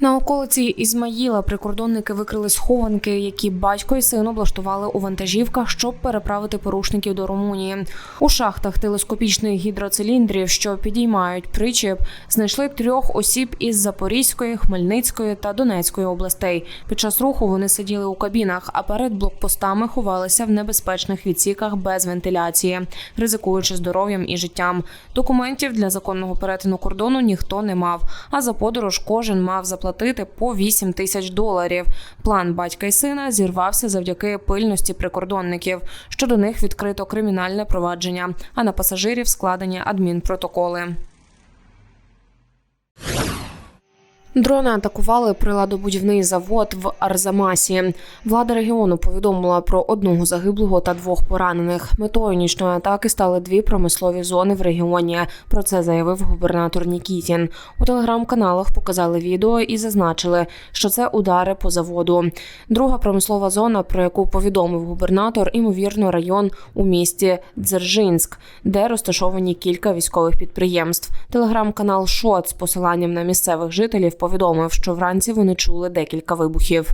На околиці Ізмаїла прикордонники викрили схованки, які батько і син облаштували у вантажівках, щоб переправити порушників до Румунії. У шахтах телескопічних гідроциліндрів, що підіймають причіп, знайшли трьох осіб із Запорізької, Хмельницької та Донецької областей. Під час руху вони сиділи у кабінах, а перед блокпостами ховалися в небезпечних відсіках без вентиляції, ризикуючи здоров'ям і життям. Документів для законного перетину кордону ніхто не мав. А за подорож кожен мав заплатити по 8 тисяч доларів. План батька і сина зірвався завдяки пильності прикордонників. Щодо них відкрито кримінальне провадження, а на пасажирів складені адмінпротоколи. Дрони атакували приладобудівний завод в Арзамасі. Влада регіону повідомила про одного загиблого та двох поранених. Метою нічної атаки стали дві промислові зони в регіоні. Про це заявив губернатор Нікітін. У телеграм-каналах показали відео і зазначили, що це удари по заводу. Друга промислова зона, про яку повідомив губернатор, імовірно, район у місті Дзержинськ, де розташовані кілька військових підприємств. Телеграм-канал Шот з посиланням на місцевих жителів повідомив, що вранці вони чули декілька вибухів.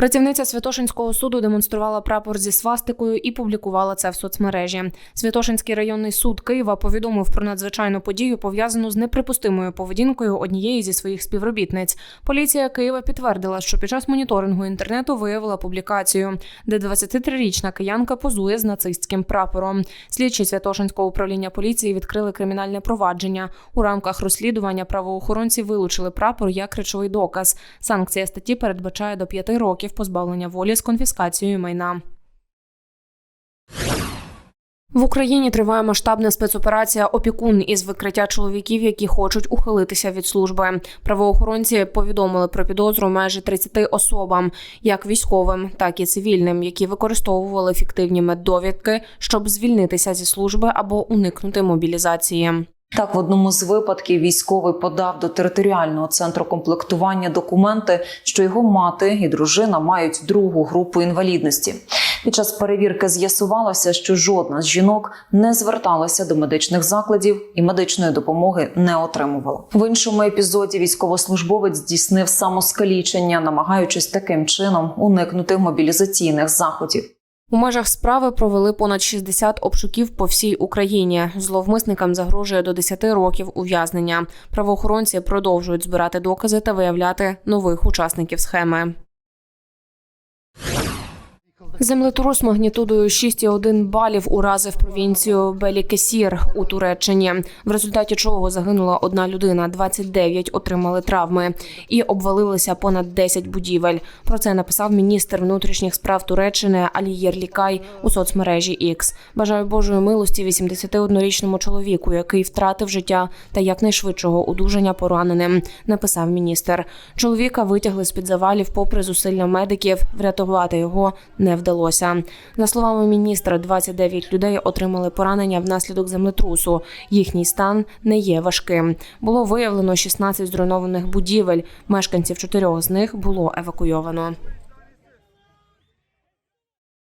Працівниця Святошинського суду демонструвала прапор зі свастикою і публікувала це в соцмережі. Святошинський районний суд Києва повідомив про надзвичайну подію, пов'язану з неприпустимою поведінкою однієї зі своїх співробітниць. Поліція Києва підтвердила, що під час моніторингу інтернету виявила публікацію, де 23-річна киянка позує з нацистським прапором. Слідчі Святошинського управління поліції відкрили кримінальне провадження. У рамках розслідування правоохоронці вилучили прапор як речовий доказ. Санкція статті передбачає до п'яти років позбавлення волі з конфіскацією майна. В Україні триває масштабна спецоперація Опікун із викриття чоловіків, які хочуть ухилитися від служби. Правоохоронці повідомили про підозру майже 30 особам, як військовим, так і цивільним, які використовували фіктивні меддовідки, щоб звільнитися зі служби або уникнути мобілізації. Так, в одному з випадків військовий подав до територіального центру комплектування документи, що його мати і дружина мають другу групу інвалідності. Під час перевірки з'ясувалося, що жодна з жінок не зверталася до медичних закладів і медичної допомоги не отримувала. В іншому епізоді військовослужбовець здійснив самоскалічення, намагаючись таким чином уникнути мобілізаційних заходів. У межах справи провели понад 60 обшуків по всій Україні. Зловмисникам загрожує до 10 років ув'язнення. Правоохоронці продовжують збирати докази та виявляти нових учасників схеми. Землетрус магнітудою 6,1 балів уразив провінцію Белікесір у Туреччині, в результаті чого загинула одна людина, 29 отримали травми і обвалилися понад 10 будівель. Про це написав міністр внутрішніх справ Туреччини Алі Єрлікай у соцмережі X. Бажаю Божої милості 81-річному чоловіку, який втратив життя та якнайшвидшого одужання пораненим. Написав міністр. Чоловіка витягли з під завалів, попри зусилля медиків. Врятувати його не вдалося. За словами міністра, 29 людей отримали поранення внаслідок землетрусу. Їхній стан не є важким. Було виявлено 16 зруйнованих будівель. Мешканців чотирьох з них було евакуйовано.